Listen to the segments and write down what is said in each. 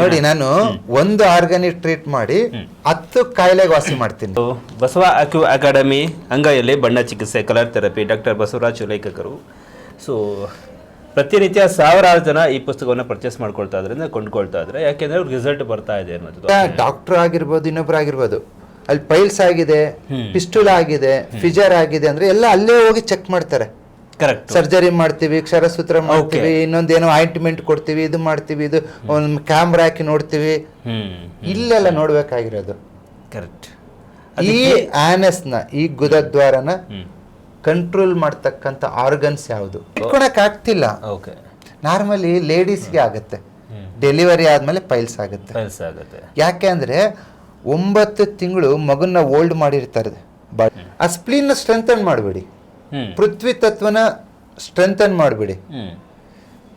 ನೋಡಿ ನಾನು ಒಂದು ಆರ್ಗಾನಿಕ್ ಟ್ರೀಟ್ ಮಾಡಿ ಹತ್ತು ಕಾಯಿಲೆಗೆ ವಾಸಿ ಮಾಡ್ತೀನಿ. ಬಸವ ಅಕ್ಯೂ ಅಕಾಡೆಮಿ ಅಂಗೈಯಲ್ಲಿ ಬಣ್ಣ ಚಿಕಿತ್ಸೆ ಕಲರ್ ಥೆರಪಿ ಡಾಕ್ಟರ್ ಬಸವರಾಜ್ ಲೇಖಕರು ಸೊ ಪ್ರತಿನಿತ್ಯ ಸಾವಿರಾರು ಜನ ಈ ಪುಸ್ತಕವನ್ನು ಪರ್ಚೇಸ್ ಮಾಡ್ಕೊಳ್ತಾ ಇದ್ರಿಂದ ಕೊಂಡ್ಕೊಳ್ತಾ ಇದ್ರೆ ಯಾಕೆಂದ್ರೆ ಅವ್ರಿಗೆ ರಿಸಲ್ಟ್ ಬರ್ತಾ ಇದೆ ಅನ್ನೋದು. ಡಾಕ್ಟರ್ ಆಗಿರ್ಬೋದು ಇನ್ನೊಬ್ರು ಆಗಿರ್ಬೋದು. ಅಲ್ಲಿ ಪೈಲ್ಸ್ ಆಗಿದೆ ಪಿಸ್ಟುಲ್ ಆಗಿದೆ ಫಿಜರ್ ಆಗಿದೆ ಅಂದ್ರೆ ಎಲ್ಲ ಅಲ್ಲೇ ಹೋಗಿ ಚೆಕ್ ಮಾಡ್ತಾರೆ. ಸರ್ಜರಿ ಮಾಡ್ತೀವಿ ಕ್ಷರಸೂತ್ರ ಮಾಡ್ತೀವಿ ಇನ್ನೊಂದೇನೋ ಆಯಿಂಟ್ಮೆಂಟ್ ಕೊಡ್ತೀವಿ ಇದು ಮಾಡ್ತೀವಿ ಇದು ಒಂದು ಕ್ಯಾಮ್ರಾ ಹಾಕಿ ನೋಡ್ತೀವಿ. ಇಲ್ಲೆಲ್ಲ ನೋಡ್ಬೇಕಾಗಿರೋದು. ಕರೆಕ್ಟ್ ಈ ಆನಸ್ನ ಈ ಗುದದ್ವಾರನ ಕಂಟ್ರೋಲ್ ಮಾಡ್ತಕ್ಕಂಥ ಆರ್ಗನ್ಸ್ ಯಾವುದು? ಇಟ್ಕೊಳಕ್ ಆಗ್ತಿಲ್ಲ. ಓಕೆ ನಾರ್ಮಲಿ ಲೇಡೀಸ್ಗೆ ಆಗುತ್ತೆ. ಡೆಲಿವರಿ ಆದ್ಮೇಲೆ ಪೈಲ್ಸ್ ಆಗುತ್ತೆ. ಯಾಕೆ ಅಂದ್ರೆ ಒಂಬತ್ತು ತಿಂಗಳು ಮಗುನ ಓಲ್ಡ್ ಮಾಡಿರ್ತಾರೆ. ಆ ಸ್ಪ್ಲೀನ್ ಸ್ಟ್ರೆಂಥನ್ ಮಾಡಬೇಡಿ. ಪೃಥ್ವಿ ತತ್ವನ ಸ್ಟ್ರೆಂಥನ್ ಮಾಡಿಬಿಡಿ.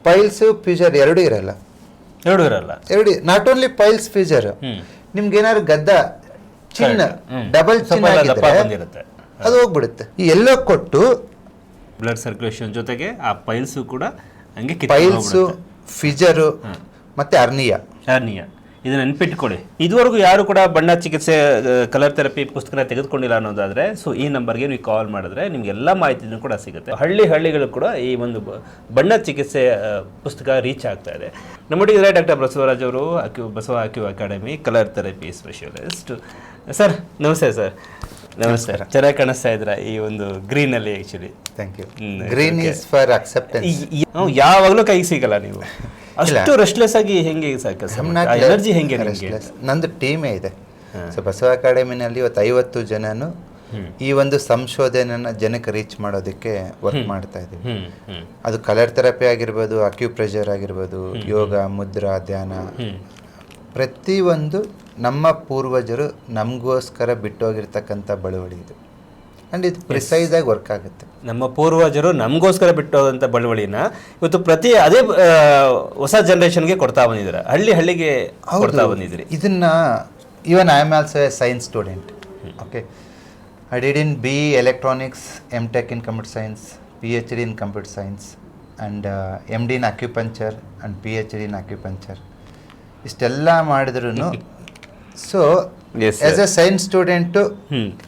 ಪೈಲ್ಸ್ ಫ್ಯೂಚರ್ ಎರಡೂ ಇರಲ್ಲ. ಎರಡು ಇರಲ್ಲ. ಎರಡು ನಾಟ್ ಓನ್ಲಿ ಪೈಲ್ಸ್ ಫ್ಯೂಚರ್ ನಿಮ್ಗೆ ಏನಾದ್ರು ಗದ್ದ ಚಿನ್ನ ಡಬಲ್ ಬಂದಿರುತ್ತೆ. ಅದು ಹೋಗ್ಬಿಡುತ್ತೆ. ಈ ಎಲ್ಲ ಕೊಟ್ಟು ಬ್ಲಡ್ ಸರ್ಕ್ಯುಲೇಷನ್ ಜೊತೆಗೆ ಆ ಪೈಲ್ಸ್ ಕೂಡ ಹಂಗೆ ಪೈಲ್ಸು ಫಿಜರು ಮತ್ತೆ ಅರ್ನಿಯಾ ಹರ್ನಿಯ ಇದನ್ನ ನೆನ್ಪಿಟ್ಕೊಳ್ಳಿ. ಇದುವರೆಗೂ ಯಾರು ಕೂಡ ಬಣ್ಣ ಚಿಕಿತ್ಸೆ ಕಲರ್ ಥೆರಪಿ ಪುಸ್ತಕನ ತೆಗೆದುಕೊಂಡಿಲ್ಲ ಅನ್ನೋದಾದ್ರೆ ಸೊ ಈ ನಂಬರ್ಗೆ ನೀವು ಕಾಲ್ ಮಾಡಿದ್ರೆ ನಿಮ್ಗೆ ಎಲ್ಲ ಮಾಹಿತಿನೂ ಕೂಡ ಸಿಗುತ್ತೆ. ಹಳ್ಳಿ ಹಳ್ಳಿಗಳು ಕೂಡ ಈ ಒಂದು ಬಣ್ಣ ಚಿಕಿತ್ಸೆ ಪುಸ್ತಕ ರೀಚ್ ಆಗ್ತಾ ಇದೆ. ನಮ್ಮೊಟ್ಟಿಗೆ ಡಾಕ್ಟರ್ ಬಸವರಾಜ್ ಅವರು acu Basava acu academy colour therapy specialist sir ನಮಸ್ತೆ ಸರ್. ನಮಸ್ಕಾರ. ಚೆನ್ನಾಗಿ ಕಾಣಿಸ್ತಾ ಇದ್ರ ಈ ಒಂದು ಗ್ರೀನ್ ಅಲ್ಲಿ actually thank you green is is for acceptance ಯಾವಾಗಲೂ ಕೈಗೆ ಸಿಗಲ್ಲ ನೀವು. ಅಷ್ಟು ರೆಸ್ಟ್ಲೆಸ್ ಆಗಿ ಹೆಂಗೆ ಕೆಲಸ ಎನರ್ಜಿ ಹೆಂಗೆ ನಂದು ಟೀಮೇ ಇದೆ. ಸೊ ಬಸವ ಅಕಾಡೆಮಿನಲ್ಲಿ ಇವತ್ತು ಐವತ್ತು ಜನನು ಈ ಒಂದು ಸಂಶೋಧನೆಯನ್ನ ಜನಕ್ಕೆ ರೀಚ್ ಮಾಡೋದಕ್ಕೆ ವರ್ಕ್ ಮಾಡ್ತಾ ಇದ್ದೀವಿ. ಅದು ಕಲರ್ ಥೆರಪಿ ಆಗಿರ್ಬೋದು ಅಕ್ಯುಪ್ರೆಷರ್ ಆಗಿರ್ಬೋದು ಯೋಗ ಮುದ್ರಾ ಧ್ಯಾನ. ಪ್ರತಿಯೊಂದು ನಮ್ಮ ಪೂರ್ವಜರು ನಮಗೋಸ್ಕರ ಬಿಟ್ಟೋಗಿರ್ತಕ್ಕಂಥ ಬಳುವಳಿ ಇದು. ಆ್ಯಂಡ್ ಇದು ಪ್ರಿಸೈಸ್ ಆಗಿ ವರ್ಕ್ ಆಗುತ್ತೆ. ನಮ್ಮ ಪೂರ್ವಜರು ನಮಗೋಸ್ಕರ ಬಿಟ್ಟೋದಂಥ ಬಳುವಳಿನ ಇವತ್ತು ಪ್ರತಿ ಅದೇ ಹೊಸ ಜನ್ರೇಷನ್ಗೆ ಕೊಡ್ತಾ ಬಂದಿದ್ದಾರೆ. ಹಳ್ಳಿ ಹಳ್ಳಿಗೆ ಕೊಡ್ತಾ ಬಂದಿದ್ರಿ ಇದನ್ನ even I am also a science student okay I did in B electronics M tech in computer science P H D in computer science and M D in acupuncture and P H D in acupuncture ಇಷ್ಟೆಲ್ಲ ಮಾಡಿದ್ರು so. As a science student.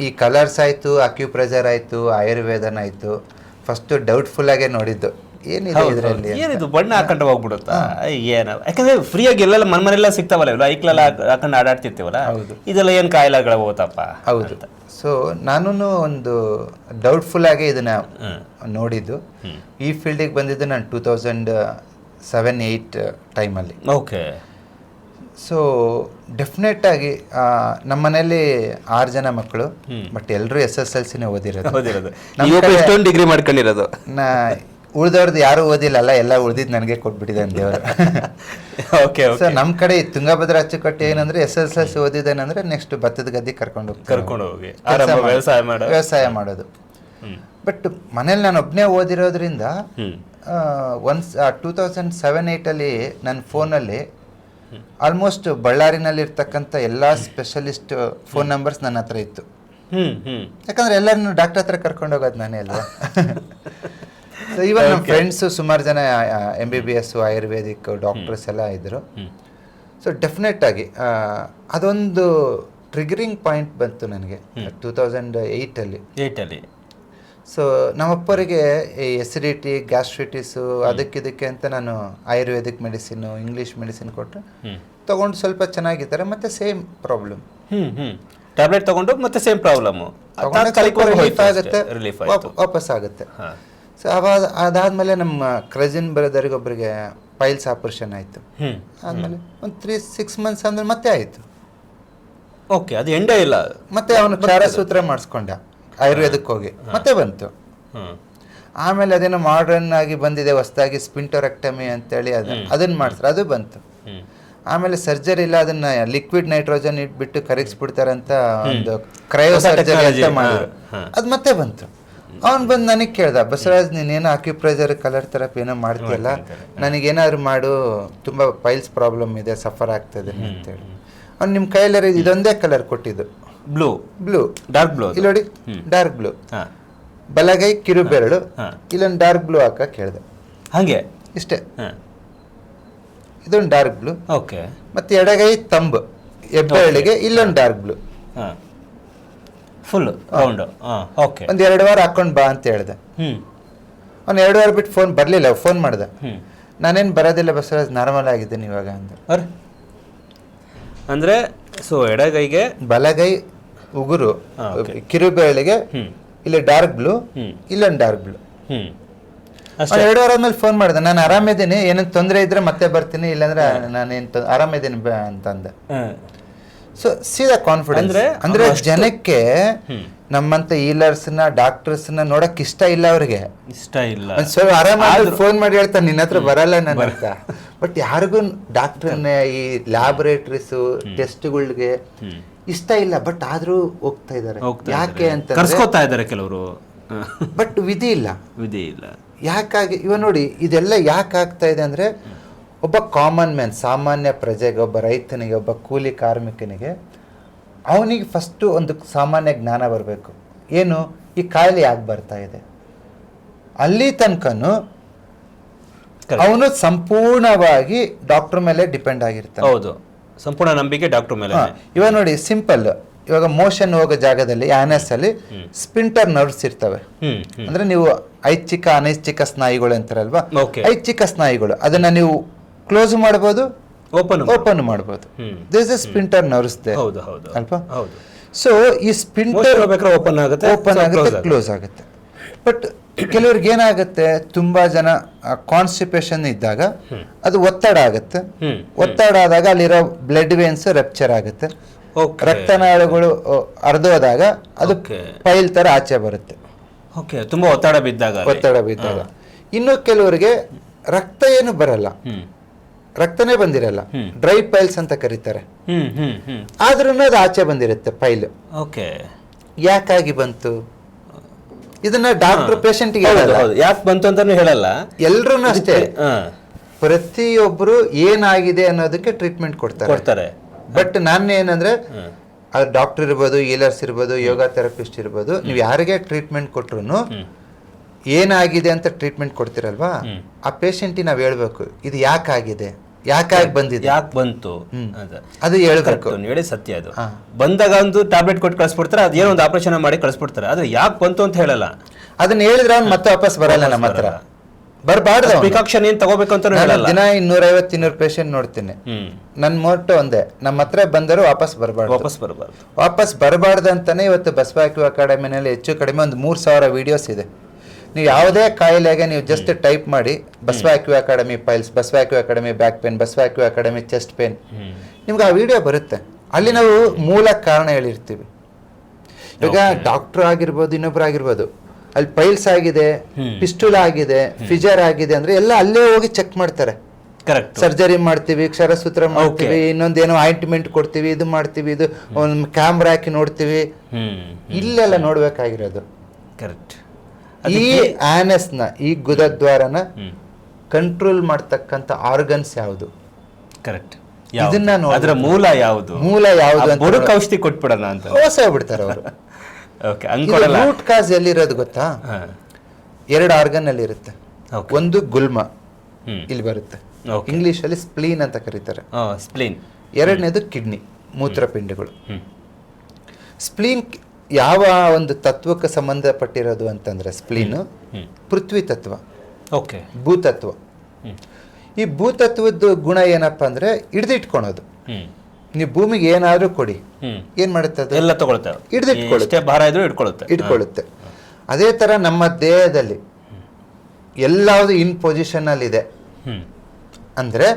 ಈ colours ಆಯಿತು acupressure ಆಯಿತು ಆಯುರ್ವೇದನ ಆಯಿತು first doubtful ಆಗೇ ನೋಡಿದ್ದು. ಏನಿದೆ ಇದರಲ್ಲಿ ಏನಿದು ಬಣ್ಣ ಹಾಕೊಂಡು ಹೋಗ್ಬಿಡುತ್ತಾ? ಏನ. ಯಾಕಂದ್ರೆ ಫ್ರೀಯಾಗಿ ಎಲ್ಲ ಮನ್ ಮನೆಲ್ಲ ಸಿಗ್ತಾವಲ್ಲ ಇವೆಲ್ಲ ಐಕ್ಲೆಲ್ಲ ಹಾಕೊಂಡು ಆಡಾಡ್ತಿರ್ತೀವಲ್ಲ ಇದೆಲ್ಲ ಏನು ಕಾಯಿಲೆಗಳು ಹೋತಪ್ಪ ಹೌದು. ಸೊ ನಾನು ಒಂದು ಡೌಟ್ಫುಲ್ ಆಗಿ ಇದನ್ನ ನೋಡಿದ್ದು. ಈ ಫೀಲ್ಡಿಗೆ ಬಂದಿದ್ದು ನಾನು ಟೂ ತೌಸಂಡ್ ಸೆವೆನ್ ಏಯ್ಟ್ ಟೈಮಲ್ಲಿ ಓಕೆ ಸೊ ಡೆಫಿನೆಟ್ ಆಗಿ ಆ, ನಮ್ಮ ಮನೇಲಿ ಆರು ಜನ ಮಕ್ಕಳು ಬಟ್ ಎಲ್ಲರೂ ಎಸ್ ಎಸ್ ಎಲ್ ಸಿನೇ ಓದಿರೋದು. ಓದಿರೋದು. ಡಿಗ್ರಿ ಮಾಡ್ಕೊಂಡಿರೋದು. ನಾ ಉಳ್ದವ್ರದ್ದು ಯಾರು ಓದಿಲ್ಲಲ್ಲ ಎಲ್ಲ ಉಳ್ದಿದ್ದು ನನಗೆ ಕೊಟ್ಬಿಟ್ಟಿದ್ದಾನೆ ದೇವರು. ಓಕೆ ಸೊ ನಮ್ಮ ಕಡೆ ತುಂಗಭದ್ರ ತುಂಗಭದ್ರಾ ಅಚ್ಚುಕಟ್ಟೆ ಏನಂದ್ರೆ ಎಸ್ ಎಸ್ ಎಲ್ ಸಿ ಓದಿದ್ದೇನೆಂದ್ರೆ ನೆಕ್ಸ್ಟ್ ಭತ್ತದ ಗದ್ದೆ ಕರ್ಕೊಂಡು ಹೋಗಿ ಕರ್ಕೊಂಡು ಹೋಗಿ. ವ್ಯವಸಾಯ ಮಾಡ. ವ್ಯವಸಾಯ ಮಾಡೋದು. ಬಟ್ ಮನೇಲಿ ನಾನು ಒಬ್ಬನೇ ಓದಿರೋದ್ರಿಂದ ಒನ್ಸ್ ಟೂ ತೌಸಂಡ್ ಸೆವೆನ್ ಏಯ್ಟಲ್ಲಿ ನನ್ನ ಫೋನಲ್ಲಿ ಆಲ್ಮೋಸ್ಟ್ ಬಳ್ಳಾರಿನಲ್ಲಿ ಇರ್ತಕ್ಕಂಥ ಎಲ್ಲ ಸ್ಪೆಷಲಿಸ್ಟ್ ಫೋನ್ ನಂಬರ್ಸ್ ನನ್ನ ಹತ್ರ ಇತ್ತು. ಯಾಕಂದ್ರೆ ಎಲ್ಲರನ್ನು ಡಾಕ್ಟರ್ ಹತ್ರ ಕರ್ಕೊಂಡು ಹೋಗೋದು ನಾನೇ ಅಲ್ವಾ? ಸೊ ಇವಾಗ ನಮ್ಮ ಫ್ರೆಂಡ್ಸು ಸುಮಾರು ಜನ M B B S ayurvedic doctors ಎಲ್ಲ ಇದ್ದರು ಸೊ ಡೆಫಿನೆಟ್ ಆಗಿ ಅದೊಂದು ಟ್ರಿಗರಿಂಗ್ ಪಾಯಿಂಟ್ ಬಂತು ನನಗೆ ಟೂ ತೌಸಂಡ್ ಏಯ್ಟಲ್ಲಿ ಏಟಲ್ಲಿ ಸೊ ನಮ್ಮಪ್ಪರಿಗೆ ಈ ಎಸಿಡಿಟಿ ಗ್ಯಾಸ್ಟ್ರಿಟಿಸು ಅದಕ್ಕಿದಕ್ಕೆ ಅಂತ ನಾನು ಆಯುರ್ವೇದಿಕ್ ಮೆಡಿಸಿನು ಇಂಗ್ಲೀಷ್ ಮೆಡಿಸಿನ್ ಕೊಟ್ಟು ತಗೊಂಡು ಸ್ವಲ್ಪ ಚೆನ್ನಾಗಿದ್ದಾರೆ ಮತ್ತೆ ಸೇಮ್ ಪ್ರಾಬ್ಲಮ್ ಹ್ಞೂ ಹ್ಞೂ ಟ್ಯಾಬ್ಲೆಟ್ ತಗೊಂಡು ಮತ್ತೆ ಸೇಮ್ ಪ್ರಾಬ್ಲಮ್ ರಿಲೀಫ್ ಆಗುತ್ತೆ ವಾಪಸ್ ಆಗುತ್ತೆ. ಸೊ ಅವಾಗ ಅದಾದ್ಮೇಲೆ ನಮ್ಮ ಕ್ರಜಿನ್ ಬ್ರದರಿಗೊಬ್ಬರಿಗೆ ಪೈಲ್ಸ್ ಆಪರೇಷನ್ ಆಯಿತು. ಆದ್ಮೇಲೆ ಒಂದು ತ್ರೀ ಸಿಕ್ಸ್ ಮಂತ್ಸ್ ಅಂದ್ರೆ ಮತ್ತೆ ಆಯಿತು. ಓಕೆ ಅದು ಎಂಡೇ ಇಲ್ಲ. ಮತ್ತೆ ಅವನು ಕ್ಷಾರಸೂತ್ರ ಮಾಡಿಸ್ಕೊಂಡ. ಆಯುರ್ವೇದಕ್ಕೆ ಹೋಗಿ. ಮತ್ತೆ ಬಂತು. ಆಮೇಲೆ ಅದೇನೋ ಮಾಡರ್ನ್ ಆಗಿ ಬಂದಿದೆ ಹೊಸದಾಗಿ ಸ್ಪಿಂಟೋರೆಕ್ಟಮಿ ಅಂತೇಳಿ ಅದು. ಅದನ್ನ ಮಾಡ್ತಾರೆ. ಅದು ಬಂತು. ಆಮೇಲೆ ಸರ್ಜರಿ ಇಲ್ಲ ಅದನ್ನ ಲಿಕ್ವಿಡ್ ನೈಟ್ರೋಜನ್ ಇಟ್ಬಿಟ್ಟು ಕರಗಿಸ್ಬಿಡ್ತಾರಂತ ಒಂದು ಕ್ರಯೋ ಸರ್ಜರಿ ಅಂತ. ಮಾಡಿದ್ರು. ಅದು ಮತ್ತೆ ಬಂತು. ಅವ್ನು ಬಂದು ನನಗೆ ಕೇಳ್ದ ಬಸವರಾಜ್ ನೀನೇನೋ ಆಕ್ಯುಪ್ರೈಸರ್ ಕಲರ್ ಥೆರಪಿ ಏನೋ ಮಾಡ್ತೀಯಲ್ಲ ನನಗೇನಾದ್ರು ಮಾಡು ತುಂಬ ಪೈಲ್ಸ್ ಪ್ರಾಬ್ಲಮ್ ಇದೆ ಸಫರ್ ಆಗ್ತದೆ ಅಂತೇಳಿ. ಅವ್ನು ನಿಮ್ಮ ಕೈಯಲ್ಲಿ ಇದೊಂದೇ ಕಲರ್ ಕೊಟ್ಟಿದ್ದು. ಬ್ಲೂ ಬ್ಲೂ ಡಾರ್ಕ್ ಬ್ಲೂ ಇಲ್ಲಿ ನೋಡಿ ಡಾರ್ಕ್ ಬ್ಲೂ ಹಾ. ಬಲಗೈ ಕಿರು ಬೆರಳು ಇಲ್ಲೊಂದು ಡಾರ್ಕ್ ಬ್ಲೂ ಹಾಕ ಕೇಳಿದೆ. ಹಂಗೆ? ಇಷ್ಟೇ. ಇದೊಂದು ಡಾರ್ಕ್ ಬ್ಲೂ ಓಕೆ. ಮತ್ತೆ ಎಡಗೈ ತಂಬ್. ಹೆಬ್ಬೆರಳಿಗೆ ಇಲ್ಲೊಂದು ಡಾರ್ಕ್ ಬ್ಲೂ ಹಾಂ. Full round okay. ಒಂದು ಎರಡು ವಾರ ಹಾಕೊಂಡು ಬಾ ಅಂತ ಹೇಳಿದೆ. ಅವ್ನು ಎರಡು ವಾರ ಬಿಟ್ಟು ಫೋನ್ ಬರಲಿಲ್ಲ ಫೋನ್ ಮಾಡಿದೆ. ನಾನೇನು ಬರೋದಿಲ್ಲ ಬಸವರಾಜ್ ನಾರ್ಮಲ್ ಆಗಿದ್ದೀನಿ ಇವಾಗ ಅಂದ್ರೆ ಅಂದರೆ ಸೊ ಎಡಗೈಗೆ ಬಲಗೈ ಉಗುರು ಕಿರುಬೇಳಿಗೆ ಇಲ್ಲಿ ಡಾರ್ಕ್ ಬ್ಲೂ. ಇಲ್ಲೊಂದು ಡಾರ್ಕ್ ಬ್ಲೂ ಎರಡು ವಾರ ಆದ್ಮೇಲೆ ಫೋನ್ ಮಾಡಿದೆ. ನಾನು ಆರಾಮಿದ್ದೀನಿ. ಏನೇನು ತೊಂದರೆ ಇದ್ರೆ ಮತ್ತೆ ಬರ್ತೀನಿ. ಇಲ್ಲಾಂದ್ರೆ ನಾನೇನು ಆರಾಮಿದ್ದೀನಿ ಅಂತಂದೆ. ಸೊ ಸೀದಾ ಕಾನ್ಫಿಡೆನ್ಸ್ ಅಂದ್ರೆ ಜನಕ್ಕೆ. ನಮ್ಮಂತ ನ ಡಾಕ್ಟರ್ಸ್ನ ನೋಡಕ್ ಇಷ್ಟ ಇಲ್ಲ ಅವ್ರಿಗೆ. ಇಷ್ಟ ಇಲ್ಲ. ಸೊ ಸ್ವಲ್ಪ ಆರಾಮ ಫೋನ್ ಮಾಡಿ ಹೇಳ್ತಾನೆ ನಿನ್ನ ಹತ್ರ ಬರಲ್ಲ ನನ್ನ ಹತ್ರ ಬಟ್ ಯಾರಿಗೂ ಡಾಕ್ಟ್ರನ್ನೇ ಈ ಲ್ಯಾಬೊರೇಟರೀಸ್ ಟೆಸ್ಟ್ಗಳಿಗೆ. ಇಷ್ಟ ಇಲ್ಲ. ಬಟ್ ಆದರೂ ಹೋಗ್ತಾ ಇದ್ದಾರೆ. ಯಾಕೆ ಅಂತ ಕರ್ಸ್ಕೋತಾ ಇದ್ದಾರೆ ಕೆಲವರು. ಬಟ್ ವಿಧಿ ಇಲ್ಲ. ವಿಧಿ ಇಲ್ಲ. ಯಾಕಾಗಿ? ಇವ ನೋಡಿ ಇದೆಲ್ಲ ಯಾಕೆ ಆಗ್ತಾ ಇದೆ ಅಂದ್ರೆ ಒಬ್ಬ ಕಾಮನ್ ಮ್ಯಾನ್ ಸಾಮಾನ್ಯ ಪ್ರಜೆಗೆ ಒಬ್ಬ ರೈತನಿಗೆ ಒಬ್ಬ ಕೂಲಿ ಕಾರ್ಮಿಕನಿಗೆ ಅವನಿಗೆ ಫಸ್ಟು ಒಂದು ಸಾಮಾನ್ಯ ಜ್ಞಾನ ಬರಬೇಕು. ಏನು? ಈ ಕಾಯಿಲೆ ಯಾಕೆ ಬರ್ತಾ ಇದೆ. ಅಲ್ಲಿ ತನಕನು. ಅವನು ಸಂಪೂರ್ಣವಾಗಿ ಡಾಕ್ಟರ್ ಮೇಲೆ ಡಿಪೆಂಡ್ ಆಗಿರ್ತಾನೆ. ಹೌದು. ಸಂಪೂರ್ಣ ನಂಬಿಕೆ ಡಾಕ್ಟರ್ ಮೇಲೆ ಇವಾಗ ನೋಡಿ ಸಿಂಪಲ್. ಇವಾಗ ಮೋಷನ್ ಹೋಗೋ ಜಾಗದಲ್ಲಿ ಆನಸ್ ಅಲ್ಲಿ ಸ್ಪಿಂಟರ್ ನರ್ವ್ಸ್ ಇರ್ತವೆ. ಅಂದ್ರೆ ನೀವು ಐಚ್ಛಿಕ ಅನೈಚ್ಛಿಕ ಸ್ನಾಯುಗಳು ಅಂತಾರಲ್ವಾ. ಐಚ್ಛಿಕ ಸ್ನಾಯುಗಳು. ಅದನ್ನ ನೀವು ಕ್ಲೋಸ್ ಮಾಡಬಹುದು ಓಪನ್ ಓಪನ್ ಮಾಡಬಹುದು. This is sphincter nerves they ಹೌದು ಹೌದು. ಅಲ್ವಾ ಹೌದು. ಸೊ ಈ ಸ್ಪಿಂಟರ್ ಓಪನ್ ಆಗುತ್ತೆ ಓಪನ್ ಆಗುತ್ತೆ. ಕ್ಲೋಸ್ ಆಗುತ್ತೆ. ಬಟ್ ಕೆಲವ್ರಿಗೆ ಏನಾಗುತ್ತೆ ತುಂಬಾ ಜನ ಕಾನ್ಸ್ಟಿಪೇಷನ್ ಇದ್ದಾಗ ಅದು ಒತ್ತಡ ಆಗುತ್ತೆ. ಒತ್ತಡ ಆದಾಗ ಅಲ್ಲಿರೋ ಬ್ಲಡ್ ವೇನ್ಸ್ ರೆಪ್ಚರ್ ಆಗುತ್ತೆ. ರಕ್ತನಾಳಗಳು ಅರ್ಧೋದಾಗ ಅದು. ಪೈಲ್ ತರ ಆಚೆ ಬರುತ್ತೆ. ಓಕೆ ತುಂಬಾ ಒತ್ತಡ ಬಿದ್ದಾಗ ಒತ್ತಡ ಬಿದ್ದಾಗ. ಇನ್ನು ಕೆಲವರಿಗೆ ರಕ್ತ ಏನು ಬರಲ್ಲ. ರಕ್ತನೇ ಬಂದಿರಲ್ಲ. ಡ್ರೈ ಪೈಲ್ಸ್ ಅಂತ ಕರೀತಾರೆ. ಆದ್ರೂ ಅದು ಆಚೆ ಬಂದಿರುತ್ತೆ ಪೈಲ್ ಓಕೆ ಯಾಕಾಗಿ ಬಂತು? ಇದನ್ನ ಡಾಕ್ಟರ್ ಪೇಷಂಟ್ಗೆ ಯಾಕೆ ಬಂತು ಅಂತಾನು ಹೇಳಲ್ಲ. ಎಲ್ರೂ ಅಷ್ಟೇ. ಪ್ರತಿಯೊಬ್ಬರು ಏನಾಗಿದೆ ಅನ್ನೋದಕ್ಕೆ ಟ್ರೀಟ್ಮೆಂಟ್ ಕೊಡ್ತಾರೆ. ಕೊಡ್ತಾರೆ. ಬಟ್ ನಾನು ಏನಂದ್ರೆ. ಅದು ಡಾಕ್ಟರ್ ಇರ್ಬೋದು ಈಲರ್ಸ್ ಇರ್ಬೋದು ಯೋಗ ಥೆರಪಿಸ್ಟ್ ಇರ್ಬೋದು ನೀವು ಯಾರಿಗೆ ಟ್ರೀಟ್ಮೆಂಟ್ ಕೊಟ್ರು ಏನಾಗಿದೆ ಅಂತ ಟ್ರೀಟ್ಮೆಂಟ್ ಕೊಡ್ತಿರಲ್ವಾ. ಆ ಪೇಷಂಟಿಗೆ ನಾವು ಹೇಳ್ಬೇಕು ಇದು ಯಾಕಾಗಿದೆ? ಯಾಕಾಗಿ ಬಂದಿದೆ ಯಾಕೆ ಬಂತು. ಅಂತ. ಅದು ಹೇಳ್ಬೇಕು. ಹೇಳಿ ಸತ್ಯ ಅದು. ಬಂದಾಗ ಒಂದು ಟ್ಯಾಬ್ಲೆಟ್ ಕೊಟ್ಟು ಕಳಿಸ್ಬಿಡ್ತಾರೆ ಅದೇನೋ ಒಂದು ಆಪರೇಷನ್ ಮಾಡಿ ಕಳಿಸ್ಬಿಡ್ತಾರೆ. ಅದು ಯಾಕೆ ಬಂತು ಅಂತ ಹೇಳಲ್ಲ. ಅದನ್ನ ಹೇಳಿದ್ರೆ ಅವ್ನು ಮತ್ತೆ ವಾಪಸ್ ಬರಲ್ಲ ನಮ್ಮ ಹತ್ರ. ಬರಬಾರ್ದು ಪ್ರಿಕಾಕ್ಷನ್ ಏನ್ ತಗೋಬೇಕು ಅಂತ ಹೇಳಲ್ಲ. ದಿನ ಇನ್ನೂರೈವತ್ತು ಇನ್ನೂರು ಪೇಷಂಟ್ ನೋಡ್ತೀನಿ. ನನ್ನ ಮೋಟೋ ಒಂದೇ. ನಮ್ಮ ಹತ್ರ ಬಂದರೂ ವಾಪಸ್ ಬರಬಾರ್ದು. ವಾಪಸ್ ಬರಬಾರ್ದು. ವಾಪಸ್ ಬರಬಾರ್ದು ಅಂತಾನೆ ಇವತ್ತು ಬಸವಾಕ್ಯೂ ಅಕಾಡೆಮಿನಲ್ಲಿ ಹೆಚ್ಚು ಕಡಿಮೆ ಒಂದು ಮೂರು ಸಾವಿರ ವಿಡಿಯೋಸ್ ಇದೆ. ನೀವು ಯಾವುದೇ ಕಾಯಿಲೆಗೆ ನೀವು ಜಸ್ಟ್ ಟೈಪ್ ಮಾಡಿ Basava acu academy piles Basava acu academy back pain Basava acu academy chest pain ನಿಮ್ಗೆ ಆ ವಿಡಿಯೋ ಬರುತ್ತೆ. ಅಲ್ಲಿ ನಾವು ಮೂಲ ಕಾರಣ ಹೇಳಿರ್ತೀವಿ. ಈಗ ಡಾಕ್ಟರ್ ಆಗಿರ್ಬೋದು ಇನ್ನೊಬ್ರು ಆಗಿರ್ಬೋದು. ಅಲ್ಲಿ ಪೈಲ್ಸ್ ಆಗಿದೆ. ಪಿಸ್ಟುಲ್ ಆಗಿದೆ ಫಿಜರ್ ಆಗಿದೆ ಅಂದ್ರೆ ಎಲ್ಲ ಅಲ್ಲೇ ಹೋಗಿ ಚೆಕ್ ಮಾಡ್ತಾರೆ. ಕರೆಕ್ಟ್ ಸರ್ಜರಿ ಮಾಡ್ತೀವಿ ಕ್ಷರಸೂತ್ರ ಮಾಡ್ತೀವಿ ಇನ್ನೊಂದೇನೋ ಆಯಿಂಟ್ಮೆಂಟ್ ಕೊಡ್ತೀವಿ ಇದು ಮಾಡ್ತೀವಿ ಇದು ಒಂದು ಕ್ಯಾಮ್ರಾ ಹಾಕಿ ನೋಡ್ತೀವಿ. ಇಲ್ಲೆಲ್ಲ ನೋಡ್ಬೇಕಾಗಿರೋದು. ಕರೆಕ್ಟ್ ಈ ಆನಸ್ನ ಈ ಗುದದ್ವಾರನ ಕಂಟ್ರೋಲ್ ಮಾಡ್ತಕ್ಕಂಥ ಆರ್ಗನ್ಸ್ ಯಾವುದು? ಕರೆಕ್ಟ್ ಇದನ್ನ ಅದರ ಮೂಲ ಯಾವುದು? ಮೂಲ ಯಾವುದು ಬುಡಕ್ ಔಷಧಿ ಕೊಟ್ಬಿಡೋಣ ಅಂತ. ಹೊಸ ಹೋಗ್ಬಿಡ್ತಾರೆ ಅವರು. ರೂಟ್ ಕಾಸ್ ಎಲ್ಲಿರೋದು ಗೊತ್ತಾ? ಎರಡು ಆರ್ಗನ್ ಅಲ್ಲಿ ಇರುತ್ತೆ. ಒಂದು ಗುಲ್ಮ. ಇಲ್ಲಿ ಬರುತ್ತೆ. ಓಕೆ ಇಂಗ್ಲಿಷ್ ಅಲ್ಲಿ ಸ್ಪ್ಲೀನ್ ಅಂತ ಕರೀತಾರೆ. ಸ್ಪ್ಲೀನ್ ಎರಡನೇದು ಕಿಡ್ನಿ ಮೂತ್ರಪಿಂಡಗಳು. ಸ್ಪ್ಲೀನ್ ಯಾವ ಒಂದು ತತ್ವಕ್ಕೆ ಸಂಬಂಧಪಟ್ಟಿರೋದು ಅಂತಂದ್ರೆ ಸ್ಪ್ಲೀನು ಪೃಥ್ವಿ ತತ್ವ. ಓಕೆ. ಭೂತತ್ವ. ಈ ಭೂತತ್ವದ ಗುಣ ಏನಪ್ಪ ಅಂದ್ರೆ ಹಿಡಿದಿಟ್ಕೊಳೋದು. ನೀವು ಭೂಮಿಗೆ ಏನಾದರೂ ಕೊಡಿ. ಏನು ಮಾಡುತ್ತೆ ಅದು? ಎಲ್ಲ ತಗೊಳ್ತೇವೆ ಹಿಡ್ದಿಟ್ಕೊಳ್ಳುತ್ತೆ. ಎಷ್ಟೇ ಭಾರ ಇದ್ರೂ ಇಟ್ಕೊಳ್ಳುತ್ತೆ ಇಟ್ಕೊಳ್ಳುತ್ತೆ ಅದೇ ತರ ನಮ್ಮ ದೇಹದಲ್ಲಿ ಎಲ್ಲಾವುದು ಇನ್ ಪೊಸಿಷನ್ ಅಲ್ಲಿ ಇದೆ ಅಂದ್ರೆ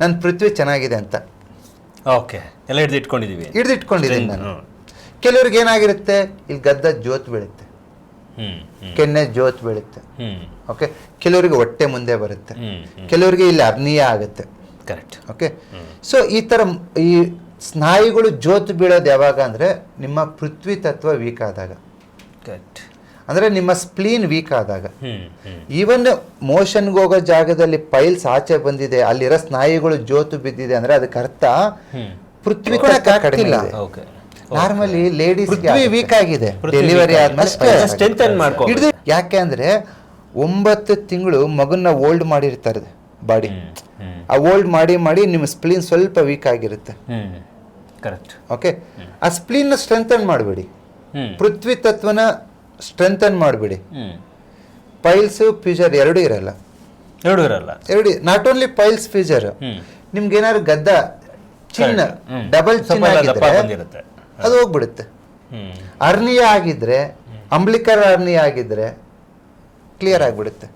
ನನ್ನ ಪೃಥ್ವಿ ಚೆನ್ನಾಗಿದೆ ಅಂತ. ಓಕೆ. ಎಲ್ಲ ಹಿಡಿದಿಟ್ಕೊಂಡಿದ್ದೀವಿ ಹಿಡಿದಿಟ್ಕೊಂಡಿದ್ದೀನಿ ನಾನು. ಕೆಲವ್ರಿಗೆ ಏನಾಗಿರುತ್ತೆ? ಇಲ್ಲಿ ಗದ್ದ ಜೋತ್ ಬೀಳುತ್ತೆ. ಕೆನ್ನೆ ಜೋತ್ ಬೀಳುತ್ತೆ. ಓಕೆ ಕೆಲವರಿಗೆ ಹೊಟ್ಟೆ ಮುಂದೆ ಬರುತ್ತೆ. ಕೆಲವರಿಗೆ ಇಲ್ಲಿ ಅರ್ನಿಯ ಆಗುತ್ತೆ. ಕರೆಕ್ಟ್ ಓಕೆ ಸೊ ಈ ಥರ ಈ ಸ್ನಾಯುಗಳು ಜೋತ್ ಬೀಳೋದು ಯಾವಾಗ ಅಂದರೆ ನಿಮ್ಮ ಪೃಥ್ವಿ ತತ್ವ ವೀಕ್ ಆದಾಗ. ಕರೆಕ್ಟ್ ಅಂದರೆ ನಿಮ್ಮ ಸ್ಪ್ಲೀನ್ ವೀಕ್ ಆದಾಗ. ಈವನ್ ಮೋಷನ್ಗೆ ಹೋಗೋ ಜಾಗದಲ್ಲಿ ಪೈಲ್ಸ್ ಆಚೆ ಬಂದಿದೆ ಅಲ್ಲಿರೋ ಸ್ನಾಯುಗಳು ಜೋತು ಬಿದ್ದಿದೆ ಅಂದರೆ ಅದಕ್ಕೆ ಅರ್ಥ ಪೃಥ್ವಿ ಕೂಡ ನಾರ್ಮಲಿ ಲೇಡೀಸ್ ವೀಕ್ ಆಗಿದೆ. ಡೆಲಿವರಿ ಆದ್ಮೇಲೆ ಯಾಕೆ ಅಂದ್ರೆ ಒಂಬತ್ತು ತಿಂಗಳು ಮಗನ್ನ ಓಲ್ಡ್ ಮಾಡಿರ್ತಾರೆ ಬಾಡಿ ಆ ಓಲ್ಡ್ ಮಾಡಿ ಮಾಡಿ ನಿಮ್ಮ ಸ್ಪ್ಲೀನ್ ಸ್ವಲ್ಪ ವೀಕ್ ಆಗಿರುತ್ತೆ. ಕರೆಕ್ಟ್ ಓಕೆ ಆ ಸ್ಪ್ಲೀನ್ ಸ್ಟ್ರೆಂಥನ್ ಮಾಡಬೇಡಿ. ಪೃಥ್ವಿ ತತ್ವನ ಸ್ಟ್ರೆಂಥನ್ ಮಾಡಬೇಡಿ. ಪೈಲ್ಸ್ ಫ್ಯೂಜರ್ ಎರಡೂ ಇರಲ್ಲ. ಎರಡು ಇರಲ್ಲ. ಎರಡು not only piles fissure hmm. ನಿಮ್ಗೆ ಏನಾದ್ರು ಗದ್ದ ಚಿನ್ನ ಡಬಲ್ ಚಿನ್ನ ಅದು ಹೋಗ್ಬಿಡುತ್ತೆ. ಅರ್ನಿಯ ಆಗಿದ್ರೆ ಅಂಬ್ಲಿಕರ್ ಅರ್ನಿಯ ಆಗಿದ್ರೆ ಕ್ಲಿಯರ್ ಆಗಿಬಿಡುತ್ತೆ.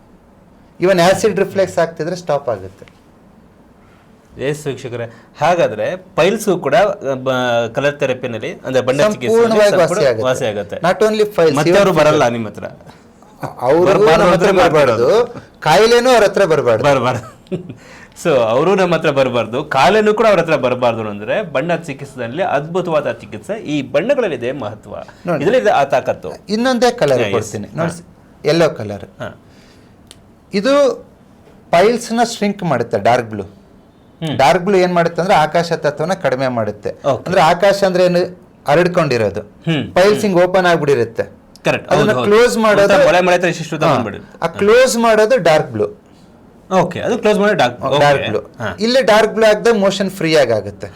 ಇವನ್ ಆಸಿಡ್ ರಿಫ್ಲೆಕ್ಸ್ ಆಗ್ತಿದ್ರೆ ಸ್ಟಾಪ್ ಆಗುತ್ತೆ. ಎಸ್ ವೀಕ್ಷಕರೇ ಹಾಗಾದ್ರೆ ಫೈಲ್ಸ್ ಕೂಡ ಕಲರ್ ಥೆರಪಿನಲ್ಲಿ ಅಂದ್ರೆ ಬಣ್ಣ ವಾಸಿ ಆಗುತ್ತೆ. ನಾಟ್ ಓನ್ಲಿ ಫೈಲ್ಸ್ ಮತ್ತೆ ಅವರು ಬರಲ್ಲ ನಿಮ್ಮ ಹತ್ರ. ಅವರು ಬರಬಾರ್ದು. ಕಾಯಿಲೆನೂ ಅವ್ರ ಹತ್ರ ಬರಬಾರ್ದು. ಬರಬಾರ್ದು. ಸೊ ಅವರು ನಮ್ಮ ಹತ್ರ ಬರಬಾರ್ದು. ಕಾಲೇನು ಕೂಡ ಅವ್ರ ಹತ್ರ ಬರಬಾರ್ದು ಅಂದ್ರೆ ಬಣ್ಣ ಚಿಕಿತ್ಸೆಯಲ್ಲಿ ಅದ್ಭುತವಾದ ಚಿಕಿತ್ಸೆ ಈ ಬಣ್ಣಗಳಲ್ಲಿದೆ ಮಹತ್ವ. ನೋಡಿ. ಇದರಲ್ಲಿದೆ ಆ ತಾಕತ್ತು. ಇನ್ನೊಂದೇ ಕಲರ್. ಕೊಡ್ತೀನಿ. ನೋಡಿ ಯೆಲ್ಲೋ ಕಲರ್. ಇದು ಪೈಲ್ಸ್ನ ಸ್ಟ್ರಿಂಕ್ ಮಾಡುತ್ತೆ ಡಾರ್ಕ್ ಬ್ಲೂ ಡಾರ್ಕ್ ಬ್ಲೂ ಏನ್ ಮಾಡುತ್ತೆ ಅಂದ್ರೆ ಆಕಾಶ ತತ್ವನ ಕಡಿಮೆ ಮಾಡುತ್ತೆ. ಅಂದ್ರೆ ಆಕಾಶ ಅಂದ್ರೆ ಏನು? ಹರಡ್ಕೊಂಡಿರೋದು. ಪೈಲ್ಸ್ ಹಿಂಗ್ ಓಪನ್ ಆಗ್ಬಿಡಿರುತ್ತೆ ಕರೆಕ್ಟ್ ಅದನ್ನ ಕ್ಲೋಸ್ ಮಾಡೋದು- ಆ ಕ್ಲೋಸ್ ಮಾಡೋದು ಡಾರ್ಕ್ ಬ್ಲೂ ಓಕೆ ಅದು ಕ್ಲೋಸ್ ಮಾಡಿ ಡಾಕ್ ಡಾರ್ಕ್ ಬ್ಲೂ ಇಲ್ಲಿ ಡಾರ್ಕ್ ಬ್ಲೂ ಆಗದೆ ಮೋಷನ್ ಫ್ರೀ ಆಗುತ್ತೆ.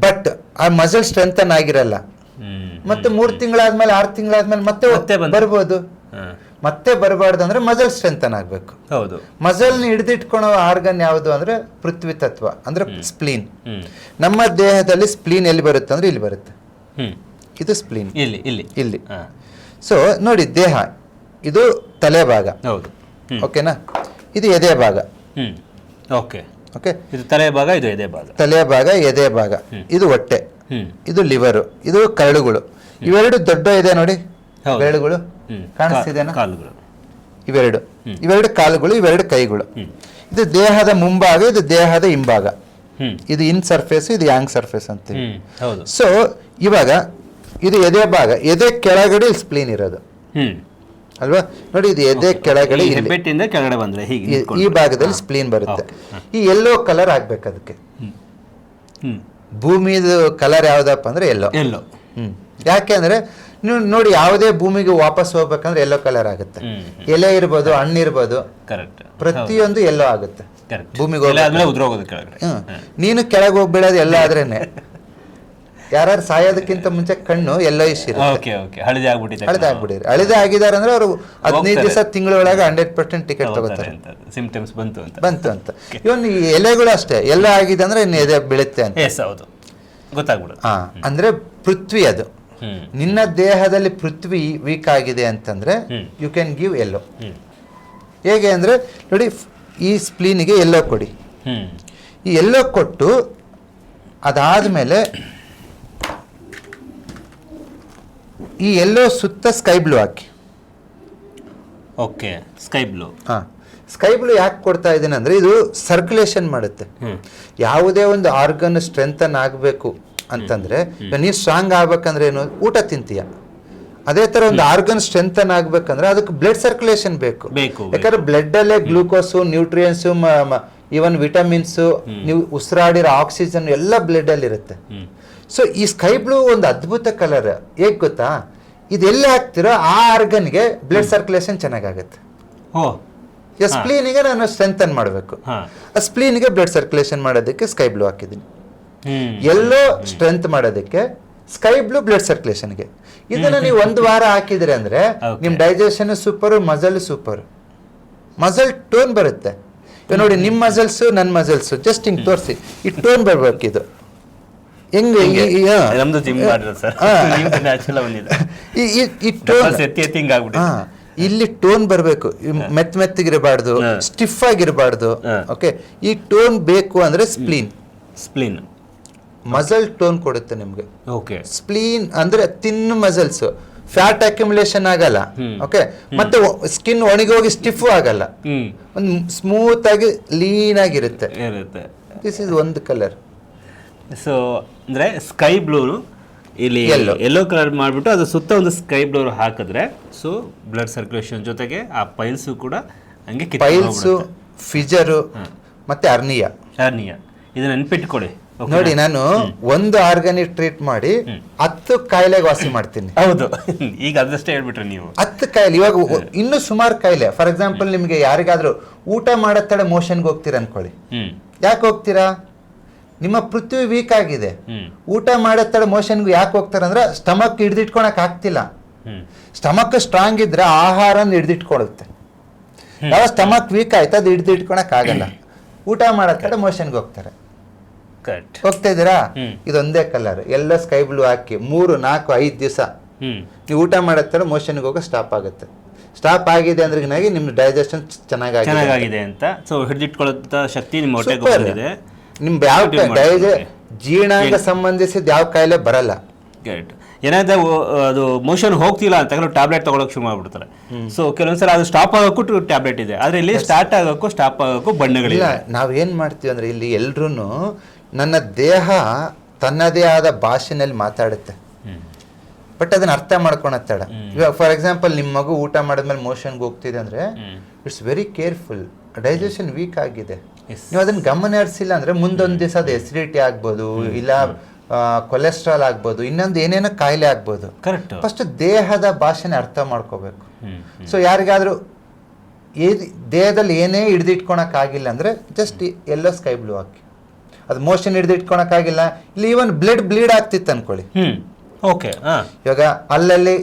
ಬಟ್ ಆ ಮಸಲ್ ಸ್ಟ್ರೆಂಥನ್ ಆಗಿರಲ್ಲ. ಮತ್ತೆ ಮೂರು ತಿಂಗಳಾದ್ಮೇಲೆ ಆರು ತಿಂಗಳಾದ್ಮೇಲೆ ಮತ್ತೆ. ಬರ್ಬೋದು. ಮತ್ತೆ ಬರಬಾರ್ದು ಅಂದ್ರೆ ಮಸಲ್ ಸ್ಟ್ರೆಂಥನ್ ಆಗ್ಬೇಕು. ಹೌದು. ಮಸಲ್ನ ಹಿಡಿದಿಟ್ಕೊಳೋ ಆರ್ಗನ್ ಯಾವುದು ಅಂದ್ರೆ ಪೃಥ್ವಿ ತತ್ವ ಅಂದ್ರೆ ಸ್ಪ್ಲೀನ್ ನಮ್ಮ ದೇಹದಲ್ಲಿ ಸ್ಪ್ಲೀನ್ ಎಲ್ಲಿ ಬರುತ್ತೆ ಅಂದ್ರೆ ಇಲ್ಲಿ ಬರುತ್ತೆ. ಇದು ಸ್ಪ್ಲೀನ್ ಇಲ್ಲಿ ಇಲ್ಲಿ. ಇಲ್ಲಿ. ಸೊ ನೋಡಿ ದೇಹ ಇದು ತಲೆ ಭಾಗ. ಹೌದು. ಓಕೆನಾ ಇದು ಎದೆ ಭಾಗ. ಓಕೆ ಓಕೆ ಇದು ತಲೆ ಭಾಗ ಇದು ಎದೆ ಭಾಗ. ತಲೆ ಭಾಗ ಎದೆ ಭಾಗ. ಇದು ಹೊಟ್ಟೆ. ಇದು ಲಿವರು ಇದು ಕರಳುಗಳು. ಇವೆರಡು ದೊಡ್ಡ ಇದೆ ನೋಡಿ. ಬೆರಳುಗಳು ಕಾಣಿಸ್ತಿದೆನಾ? ಕಾಲುಗಳು. ಇವೆರಡು. ಇವೆರಡು ಕಾಲುಗಳು ಇವೆರಡು ಕೈಗಳು. ಇದು ದೇಹದ ಮುಂಭಾಗ ಇದು ದೇಹದ ಹಿಂಭಾಗ. ಇದು ಇನ್ ಸರ್ಫೇಸ್ ಇದು ಯಾಂಗ್ ಸರ್ಫೇಸ್ ಅಂತೀವಿ ಸೊ ಇವಾಗ ಇದು ಎದೆ ಭಾಗ. ಎದೆ ಕೆಳಗಡೆ ಸ್ಪ್ಲೀನ್ ಇರೋದು. ಅಲ್ವಾ? ನೋಡಿ ಇದು ಎದೆ ಕೆಳಗಡೆ ಹೆಬ್ಬೆಟ್ಟಿಂದ ಕೆಳಗಡೆ ಬಂದ್ರೆ ಹೀಗೆ ಈ- ಭಾಗದಲ್ಲಿ ಸ್ಪ್ಲೀನ್ ಬರುತ್ತೆ. ಈ ಎಲ್ಲೋ ಕಲರ್ ಆಗ್ಬೇಕು ಅದಕ್ಕೆ. ಭೂಮಿದು ಕಲರ್ ಯಾವ್ದಪ್ಪ ಅಂದ್ರೆ ಎಲ್ಲೋ ಎಲ್ಲೋ ಹ್ಮ್. ಯಾಕೆ ಅಂದ್ರೆ ನೀವು ನೋಡಿ ಯಾವುದೇ ಭೂಮಿಗೆ ವಾಪಸ್ ಹೋಗ್ಬೇಕಂದ್ರೆ ಎಲ್ಲೋ ಕಲರ್ ಆಗುತ್ತೆ. ಎಲೆ ಇರ್ಬೋದು ಹಣ್ಣು ಇರ್ಬೋದು ಪ್ರತಿಯೊಂದು ಎಲ್ಲೋ ಆಗುತ್ತೆ. ಭೂಮಿಗೆ. ನೀನು ಕೆಳಗೆ ಹೋಗ್ಬಿಡೋದು ಎಲ್ಲ ಆದ್ರೇನೆ. ಯಾರು ಸಾಯೋದಕ್ಕಿಂತ ಮುಂಚೆ ಕಣ್ಣು ಎಲ್ಲೋ ಓಕೆ ಓಕೆ ಹಳದಿ ಆಗ್ಬಿಟ್ಟಿದೆ ಹಳದಿ ಹಳದೆ ಆಗಿದ್ದಾರೆ ಅಂದ್ರೆ ಅವರು ಹದಿನೈದು ದಿವಸ ತಿಂಗಳೊಳಗೆ ಹಂಡ್ರೆಡ್ ಪರ್ಸೆಂಟ್ ಟಿಕೆಟ್ ತಗೋತಾರೆ. ಸಿಂಪ್ಟಮ್ಸ್ ಬಂತು ಅಂತ. ಬಂತು ಅಂತ. ಇವನ್ ಎಲೆಗಳು ಅಷ್ಟೇ. ಎಲ್ಲ ಆಗಿದೆ ಅಂದ್ರೆ ಇನ್ನು ಎದೆ ಬೀಳುತ್ತೆ ಅಂತ. ಎಸ್ ಹೌದು. ಗೊತ್ತಾಗ್ಬಿಡುತ್ತೆ. ಹಾ ಅಂದ್ರೆ ಪೃಥ್ವಿ ಅದು. ನಿನ್ನ ದೇಹದಲ್ಲಿ ಪೃಥ್ವಿ ವೀಕ್ ಆಗಿದೆ ಅಂತಂದ್ರೆ ಯು ಕ್ಯಾನ್ ಗಿವ್ ಎಲ್ಲೋ ಹೇಗೆ ಅಂದ್ರೆ ನೋಡಿ ಈ ಸ್ಪ್ಲೀನಿಗೆ ಎಲ್ಲೋ ಕೊಡಿ. ಈ ಎಲ್ಲೋ ಕೊಟ್ಟು ಅದಾದ್ಮೇಲೆ ಈ ಎಲ್ಲೋ ಸುತ್ತ ಸ್ಕೈ ಬ್ಲೂ ಹಾಕಿ. ಓಕೆ ಸ್ಕೈ ಬ್ಲೂ ಹಾ ಸ್ಕೈ ಬ್ಲೂ ಯಾಕೆ ಕೊಡ್ತಾ ಇದ್ದೀನಿ ಅಂದ್ರೆ ಇದು ಸರ್ಕ್ಯುಲೇಷನ್ ಮಾಡುತ್ತೆ. ಯಾವುದೇ ಒಂದು ಆರ್ಗನ್ ಸ್ಟ್ರೆಂಥನ್ ಆಗಬೇಕು ಅಂತಂದ್ರೆ ನೀವು ಸ್ಟ್ರಾಂಗ್ ಆಗ್ಬೇಕಂದ್ರೆ ಏನು ಊಟ ತಿಂತೀಯ? ಅದೇ ತರ ಒಂದು ಆರ್ಗನ್ ಸ್ಟ್ರೆಂಥನ್ ಆಗ್ಬೇಕಂದ್ರೆ ಅದಕ್ಕೆ ಬ್ಲಡ್ ಸರ್ಕ್ಯುಲೇಷನ್ ಬೇಕು. ಬೇಕು, ಯಾಕಂದ್ರೆ ಬ್ಲಡ್ ಅಲ್ಲೇ ಗ್ಲೂಕೋಸು ನ್ಯೂಟ್ರಿಯನ್ಸು ಇವನ್ ವಿಟಮಿನ್ಸು ನೀವು ಉಸಿರಾಡಿರೋ ಆಕ್ಸಿಜನ್ ಎಲ್ಲ ಬ್ಲಡ್ ಅಲ್ಲಿ ಇರುತ್ತೆ ಸೊ ಈ ಸ್ಕೈ ಬ್ಲೂ ಒಂದು ಅದ್ಭುತ ಕಲರ್ ಏಕ್ ಗೊತ್ತಾ? ಇದೆಲ್ಲಿ ಹಾಕ್ತಿರೋ ಆ ಆರ್ಗನ್ಗೆ ಬ್ಲಡ್ ಸರ್ಕ್ಯುಲೇಷನ್ ಚೆನ್ನಾಗಾಗುತ್ತೆ. ಸ್ಪ್ಲೀನಿಗೆ ನಾನು ಸ್ಟ್ರೆಂಥನ್ ಮಾಡಬೇಕು. ಆ ಸ್ಪ್ಲೀನಿಗೆ ಬ್ಲಡ್ ಸರ್ಕ್ಯುಲೇಷನ್ ಮಾಡೋದಕ್ಕೆ ಸ್ಕೈ ಬ್ಲೂ ಹಾಕಿದ್ದೀನಿ. ಎಲ್ಲೋ ಸ್ಟ್ರೆಂತ್ ಮಾಡೋದಕ್ಕೆ ಸ್ಕೈ ಬ್ಲೂ ಬ್ಲಡ್ ಸರ್ಕ್ಯುಲೇಷನ್ಗೆ ಇದನ್ನ ನೀವು ಒಂದು ವಾರ ಹಾಕಿದ್ರೆ ಅಂದ್ರೆ ನಿಮ್ಮ ನಿಮ್ digestion super muscle super muscle tone ಬರುತ್ತೆ. ನೋಡಿ ನಿಮ್ಮ ಮಸಲ್ಸ್ ನನ್ನ ಮಸಲ್ಸ್ ಜಸ್ಟ್ ಹಿಂಗೆ ತೋರಿಸಿ. ಈ ಟೋನ್ ಬರಬೇಕು ಇದು. ಹೆಂಗೆ. ನಮ್ದು ಜಿಮ್ ಸರ್. ನ್ಯಾಚುರಲ್ ಬಂದಿದೆ. ಈ- ಟೋನ್ ಎತ್ತಿ ಎತ್ತಿ ಹಿಂಗ್ ಇಲ್ಲಿ ಟೋನ್ ಬರಬೇಕು. ಮೆತ್ ಮೆತ್ತಗಿರಬಾರ್ದು. ಸ್ಟಿಫ್ ಆಗಿರಬಾರ್ದು. ಓಕೆ ಈ ಟೋನ್ ಬೇಕು ಅಂದ್ರೆ ಸ್ಪ್ಲೀನ್ ಸ್ಪ್ಲೀನ್ ಮಸಲ್ ಟೋನ್ ಕೊಡುತ್ತೆ ನಿಮ್ಗೆ. ಓಕೆ ಸ್ಪ್ಲೀನ್ ಅಂದ್ರೆ ತಿನ್ ಮಸಲ್ಸ್ ಫ್ಯಾಟ್ ಅಕ್ಯುಮುಲೇಷನ್ ಆಗಲ್ಲ. ಓಕೆ ಮತ್ತೆ ಸ್ಕಿನ್ ಒಣಗೋಗಿ ಸ್ಟಿಫ್ ಆಗಲ್ಲ. ಒಂದು ಸ್ಮೂತ್ ಆಗಿ ಲೀನ್ ಆಗಿರುತ್ತೆ. ದಿಸ್ ಇಸ್ ಒಂದು ಕಲರ್ ಸೊ ಅಂದರೆ ಸ್ಕೈ ಬ್ಲೂ ಇಲ್ಲಿ Yellow. ಯೆಲ್ಲೋ ಕಲರ್ ಮಾಡಿಬಿಟ್ಟು ಅದು ಸುತ್ತ ಒಂದು ಸ್ಕೈ ಬ್ಲೂ ಹಾಕಿದ್ರೆ ಸೊ ಬ್ಲಡ್ ಸರ್ಕ್ಯುಲೇಷನ್ ಜೊತೆಗೆ ಆ ಪೈಲ್ಸು ಕೂಡ ಹಂಗೆ ಪೈಲ್ಸು ಫಿಜರು ಮತ್ತೆ ಅರ್ನಿಯ ಅರ್ನಿಯಾ ಇದನ್ನ ನೆನ್ಪಿಟ್ಕೊಳ್ಳಿ. Okay ನೋಡಿ ನಾನು ಒಂದು ಆರ್ಗಾನಿಕ್ ಟ್ರೀಟ್ ಮಾಡಿ ಹತ್ತು ಕಾಯಿಲೆಗೆ ವಾಸಿ ಮಾಡ್ತೀನಿ. ಹೌದು. ಈಗ ಅದಷ್ಟೇ ಹೇಳ್ಬಿಟ್ರಿ ನೀವು. ಹತ್ತು ಕಾಯಿಲೆ ಇವಾಗ ಒ- ಇನ್ನೂ ಸುಮಾರು ಕಾಯಿಲೆ. ಫಾರ್ ಎಕ್ಸಾಂಪಲ್ ನಿಮಗೆ ಯಾರಿಗಾದ್ರೂ ಊಟ ಮಾಡೋ ತಡೆ ಮೋಷನ್ಗೆ ಹೋಗ್ತೀರ ಅನ್ಕೊಳ್ಳಿ. ಹ್ಮ್. ಯಾಕೆ ಹೋಗ್ತೀರಾ? ನಿಮ್ಮ ಪೃಥ್ವಿ ವೀಕ್ ಆಗಿದೆ. ಊಟ ಊಟ ತಡ ಮೋಷನ್ಗೆ ಯಾಕೆ ಹೋಗ್ತಾರೆ ಅಂದ್ರೆ ಸ್ಟಮಕ್ ಹಿಡ್ದಿಟ್ಕೊಳಕ್ ಆಗ್ತಿಲ್ಲ. ಸ್ಟಮಕ್ ಸ್ಟ್ರಾಂಗ್ ಇದ್ರೆ ಆಹಾರನ ಹಿಡ್ದಿಟ್ಕೊಳುತ್ತೆ. ಯಾವ ಸ್ಟಮಕ್ ವೀಕ್ ಆಯ್ತು ಅದು ಹಿಡ್ದಿಟ್ಕೊಳಕ್ ಆಗಲ್ಲ. ಊಟ ಮಾಡತ್ತಡ ಮೋಷನ್ಗೆ ಹೋಗ್ತಾರೆ. ಹೋಗ್ತಾ ಇದ್ದೀರಾ. ಇದೊಂದೇ ಕಲರ್ ಎಲ್ಲ ಸ್ಕೈ ಬ್ಲೂ ಹಾಕಿ ಮೂರು ನಾಲ್ಕು ಐದು ದಿವಸ ನೀವು ಊಟ ಮಾಡತ್ತರ ಮೋಷನ್ಗೆ ಹೋಗೋ ಸ್ಟಾಪ್ ಆಗುತ್ತೆ. ಸ್ಟಾಪ್ ಆಗಿದೆ ಅಂದ್ರೆ ನಿಮ್ಮ ಡೈಜೆಷನ್ ಚೆನ್ನಾಗಿ ಚೆನ್ನಾಗಾಗಿದೆ ಅಂತ. ಸೊ ಹಿಡಿದಿಟ್ಕೊಳ್ಳೋ ಶಕ್ತಿ ನಿಮ್ಮ ಹೊಟ್ಟೆಗೆ. ಬಂದಿದೆ. ನಿಮ್ ಯಾವ ಡೈಜೆ. ಜೀರ್ಣಾಂಗ ಸಂಬಂಧಿಸಿದ ಯಾವ ಕಾಯಿಲೆ ಬರಲ್ಲ. ಕರೆಕ್ಟ್ ಏನಾದ್ರೆ ಅದು ಮೋಷನ್ ಹೋಗ್ತಿಲ್ಲ ಅಂತ ಕೆಲವು ಟ್ಯಾಬ್ಲೆಟ್ ತಗೊಳಕ್ ಶುರು ಮಾಡ್ಬಿಡ್ತಾರೆ. ಸೊ ಕೆಲವೊಂದ್ಸಲ ಅದು ಸ್ಟಾಪ್ ಆಗೋಕ್ಕೂ ಟ್ಯಾಬ್ಲೆಟ್ ಇದೆ. ಆದ್ರೆ ಇಲ್ಲಿ ಸ್ಟಾರ್ಟ್ ಆಗೋಕ್ಕೂ ಸ್ಟಾಪ್ ಆಗೋಕ್ಕೂ ಬಣ್ಣಗಳಿಲ್ಲ. ನಾವೇನ್ ಏನ್ ಮಾಡ್ತೀವಿ ಅಂದ್ರೆ ಇಲ್ಲಿ ಎಲ್ರೂ ನನ್ನ ದೇಹ ತನ್ನದೇ ಆದ ಭಾಷೆನಲ್ಲಿ ಮಾತಾಡುತ್ತೆ. ಬಟ್ ಅದನ್ನ ಅರ್ಥ ಮಾಡ್ಕೊಳತ್ತಡ ಇವಾಗ ಫಾರ್ ಎಕ್ಸಾಂಪಲ್ ನಿಮ್ಮ ಮಗು ಊಟ ಮಾಡಿದ್ಮೇಲೆ ಮೋಷನ್ಗೆ ಹೋಗ್ತಿದೆ ಅಂದ್ರೆ it's very careful digestion weak ಆಗಿದೆ. ನೀವು ಅದನ್ನ ಗಮನ ಹರಿಸಿಲ್ಲ ಅಂದ್ರೆ ಮುಂದೊಂದು ದಿವಸ ಅದು ಎಸಿಡಿಟಿ ಆಗ್ಬೋದು ಇಲ್ಲ ಕೊಲೆಸ್ಟ್ರಾಲ್ ಆಗ್ಬೋದು ಇನ್ನೊಂದು ಏನೇನೋ ಕಾಯಿಲೆ ಆಗ್ಬೋದು. ಕರೆಕ್ಟ್ ಫಸ್ಟ್ ದೇಹದ ಭಾಷೆನ ಅರ್ಥ ಮಾಡ್ಕೋಬೇಕು. ಸೊ ಯಾರಿಗಾದ್ರೂ ಏದ್ ದೇಹದಲ್ಲಿ ಏನೇ ಹಿಡಿದಿಟ್ಕೊಳಕ್ ಆಗಿಲ್ಲ ಅಂದ್ರೆ ಜಸ್ಟ್ ಎಲ್ಲೋ ಸ್ಕೈ ಬ್ಲೂ ಹಾಕಿ. ಅದು ಮೋಷನ್ ಹಿಡ್ದಿಟ್ಕೊಳಕ್ ಆಗಿಲ್ಲ ಇಲ್ಲಿ ಈವನ್ ಬ್ಲಡ್ ಬ್ಲೀಡ್ ಆಗ್ತಿತ್ತು ಅನ್ಕೊಳ್ಳಿ. ಓಕೆ ಇವಾಗ ಅಲ್ಲಲ್ಲಿ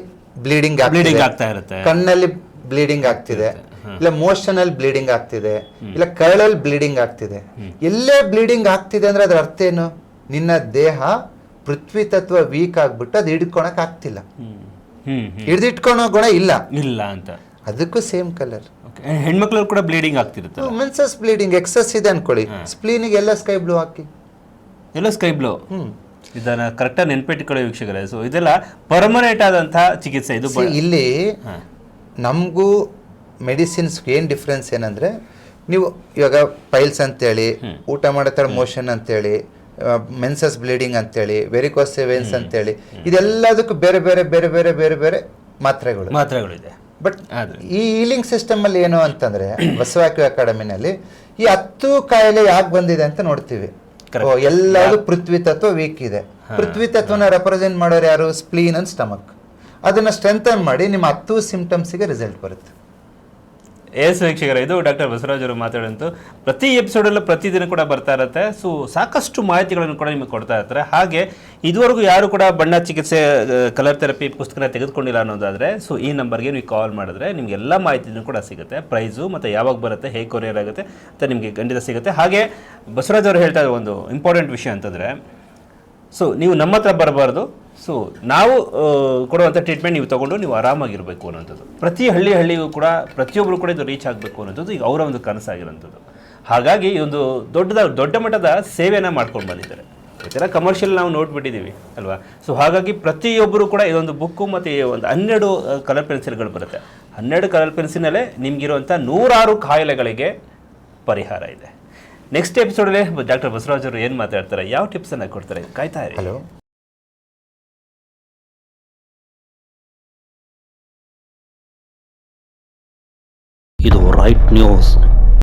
ಬ್ಲೀಡಿಂಗ್ ಬ್ಲೀಡಿಂಗ್ ಆಗ್ತಾ ಇರುತ್ತೆ. ಕಣ್ಣಲ್ಲಿ ಬ್ಲೀಡಿಂಗ್ ಆಗ್ತಿದೆ. ಇಲ್ಲ ಮೋಷನಲ್ ಅಲ್ಲಿ ಬ್ಲೀಡಿಂಗ್ ಆಗ್ತಿದೆ ಇಲ್ಲ ಕರಳಲ್ಲಿ ಬ್ಲೀಡಿಂಗ್ ಆಗ್ತಿದೆ. ಎಲ್ಲೇ ಬ್ಲೀಡಿಂಗ್ ಆಗ್ತಿದೆ ಅಂದ್ರೆ ಅದ್ರ ಅರ್ಥ ಏನು? ನಿನ್ನ ದೇಹ ಪೃಥ್ವಿ ತತ್ವ ವೀಕ್ ಆಗ್ಬಿಟ್ಟು ಅದು ಹಿಡ್ಕೊಳಕ್ ಆಗ್ತಿಲ್ಲ. ಹಿಡಿದಿಟ್ಕೊಳೋ ಗುಣ ಇಲ್ಲ. ಇಲ್ಲ ಅಂತ. ಅದಕ್ಕೂ ಸೇಮ್ ಕಲರ್ ಹೆಣ್ಮಕ್ಳು ಕೂಡ ಬ್ಲೀಡಿಂಗ್ ಆಗ್ತಿರುತ್ತೆ ಮೆನ್ಸಸ್ ಬ್ಲೀಡಿಂಗ್ ಎಕ್ಸಸ್ ಇದೆ ಅನ್ಕೊಳ್ಳಿ. ಸ್ಪ್ಲೀನಿಗೆ ಎಲ್ಲ ಸ್ಕೈ ಬ್ಲೂ ಹಾಕಿ. ಎಲ್ಲ ಸ್ಕೈ ಬ್ಲೂ ಹ್ಮ್. ಇದನ್ನ ಕರೆಕ್ಟಾಗಿ ನೆನ್ಪಿಟ್ಕೊಳ್ಳೋ ವೀಕ್ಷಕರೇ. ಸೊ ಇದೆಲ್ಲ ಪರ್ಮನೆಂಟ್ ಆದಂತಹ ಚಿಕಿತ್ಸೆ. ಇದು ಇಲ್ಲಿ ನಮಗೂ ಮೆಡಿಸಿನ್ಸ್ ಏನು ಡಿಫ್ರೆನ್ಸ್ ಏನಂದ್ರೆ ನೀವು ಇವಾಗ ಪೈಲ್ಸ್ ಅಂತೇಳಿ ಊಟ ಮಾಡೋ ಮೋಷನ್ ಅಂತೇಳಿ ಮೆನ್ಸಸ್ ಬ್ಲೀಡಿಂಗ್ ಅಂತೇಳಿ ವೆರಿಕೋಸ್ ವೆನ್ಸ್ ಅಂತೇಳಿ ಇದೆಲ್ಲದಕ್ಕೂ ಬೇರೆ ಬೇರೆ ಬೇರೆ ಬೇರೆ ಬೇರೆ ಬೇರೆ ಮಾತ್ರೆಗಳು. ಮಾತ್ರೆಗಳಿದೆ. ಬಟ್ ಈ ಹೀಲಿಂಗ್ ಸಿಸ್ಟಮ್ ಅಲ್ಲಿ ಏನು ಅಂತಂದ್ರೆ ಬಸವಾಕ್ಯ ಅಕಾಡೆಮಿನಲ್ಲಿ ಈ ಹತ್ತು ಕಾಯಿಲೆ ಯಾಕೆ ಬಂದಿದೆ ಅಂತ ನೋಡ್ತೀವಿ. ಎಲ್ಲರೂ ಎಲ್ಲಾದು ಪೃಥ್ವಿ ತತ್ವ ವೀಕ್ ಇದೆ. ಪೃಥ್ವಿ ತತ್ವನ ರೆಪ್ರೆಸೆಂಟ್ ಮಾಡೋರು ಯಾರು? ಸ್ಪ್ಲೀನ್ ಅಂಡ್ ಸ್ಟಮಕ್ ಅದನ್ನ ಸ್ಟ್ರೆಂಥನ್ ಮಾಡಿ ನಿಮ್ಮ ಹತ್ತು ಸಿಂಪ್ಟಮ್ಸಿಗೆ ರಿಸಲ್ಟ್ ಬರುತ್ತೆ. ಎಸ್ ವೀಕ್ಷಕರ, ಇದು ಡಾಕ್ಟರ್ ಬಸವರಾಜ್ ಅವರು ಮಾತಾಡಂತು ಪ್ರತಿ ಎಪಿಸೋಡಲ್ಲೂ ಪ್ರತಿದಿನ ಕೂಡ ಬರ್ತಾ ಇರುತ್ತೆ. ಸೊ ಸಾಕಷ್ಟು ಮಾಹಿತಿಗಳನ್ನು ಕೂಡ ನಿಮಗೆ ಕೊಡ್ತಾ ಇರ್ತಾರೆ. ಹಾಗೆ, ಇದುವರೆಗೂ ಯಾರು ಕೂಡ ಬಣ್ಣ ಚಿಕಿತ್ಸೆ ಕಲರ್ ಥೆರಪಿ ಪುಸ್ತಕನ ತೆಗೆದುಕೊಂಡಿಲ್ಲ ಅನ್ನೋದಾದರೆ ಸೊ ಈ ನಂಬರ್ಗೆ ನೀವು ಕಾಲ್ ಮಾಡಿದ್ರೆ ನಿಮಗೆ ಎಲ್ಲ ಮಾಹಿತಿನೂ ಕೂಡ ಸಿಗುತ್ತೆ. ಪ್ರೈಸು ಮತ್ತು ಯಾವಾಗ ಬರುತ್ತೆ, ಹೇಗೆ ಕೊರಿಯರ್ ಆಗುತ್ತೆ ಅಂತ ನಿಮಗೆ ಖಂಡಿತ ಸಿಗುತ್ತೆ. ಹಾಗೆ, ಬಸವರಾಜ್ ಅವರು ಹೇಳ್ತಾ ಒಂದು ಇಂಪಾರ್ಟೆಂಟ್ ವಿಷಯ ಅಂತಂದರೆ ಸೊ ನೀವು ನಮ್ಮ ಹತ್ರ ಬರಬಾರ್ದು. ಸೊ ನಾವು ಕೊಡುವಂಥ ಟ್ರೀಟ್ಮೆಂಟ್ ನೀವು ತಗೊಂಡು ನೀವು ಆರಾಮಾಗಿರಬೇಕು ಅನ್ನೋಂಥದ್ದು ಪ್ರತಿ ಹಳ್ಳಿ ಹಳ್ಳಿಗೂ ಕೂಡ ಪ್ರತಿಯೊಬ್ಬರು ಕೂಡ ಇದು ರೀಚ್ ಆಗಬೇಕು ಅನ್ನೋದು ಈಗ ಅವರ ಒಂದು ಕನಸಾಗಿರೋಂಥದ್ದು ಹಾಗಾಗಿ ಒಂದು ದೊಡ್ಡದ, ದೊಡ್ಡ ಮಟ್ಟದ ಸೇವೆಯನ್ನು ಮಾಡ್ಕೊಂಡು ಬಂದಿದ್ದಾರೆ. ಇದೆಲ್ಲ ಕಮರ್ಷಿಯಲ್ ನಾವು ನೋಡ್ಬಿಟ್ಟಿದ್ದೀವಿ, ಅಲ್ವಾ? ಸೊ ಹಾಗಾಗಿ ಪ್ರತಿಯೊಬ್ಬರು ಕೂಡ ಇದೊಂದು ಬುಕ್ಕು ಮತ್ತು ಒಂದು ಹನ್ನೆರಡು ಕಲರ್ ಪೆನ್ಸಿಲ್ಗಳು ಬರುತ್ತೆ. ಹನ್ನೆರಡು ಕಲರ್ ಪೆನ್ಸಿಲಲ್ಲೇ ನಿಮಗಿರುವಂಥ ನೂರಾರು ಕಾಯಿಲೆಗಳಿಗೆ ಪರಿಹಾರ ಇದೆ. ನೆಕ್ಸ್ಟ್ ಎಪಿಸೋಡಲ್ಲಿ ಡಾಕ್ಟರ್ ಬಸವರಾಜ್ ಅವರು ಏನು ಮಾತಾಡ್ತಾರೆ ಯಾವ ಟಿಪ್ಸನ್ನು ಕೊಡ್ತಾರೆ ಕಾಯ್ತಾ ಇರಿ. ಹಲೋ ಇದು ರೈಟ್ ನ್ಯೂಸ್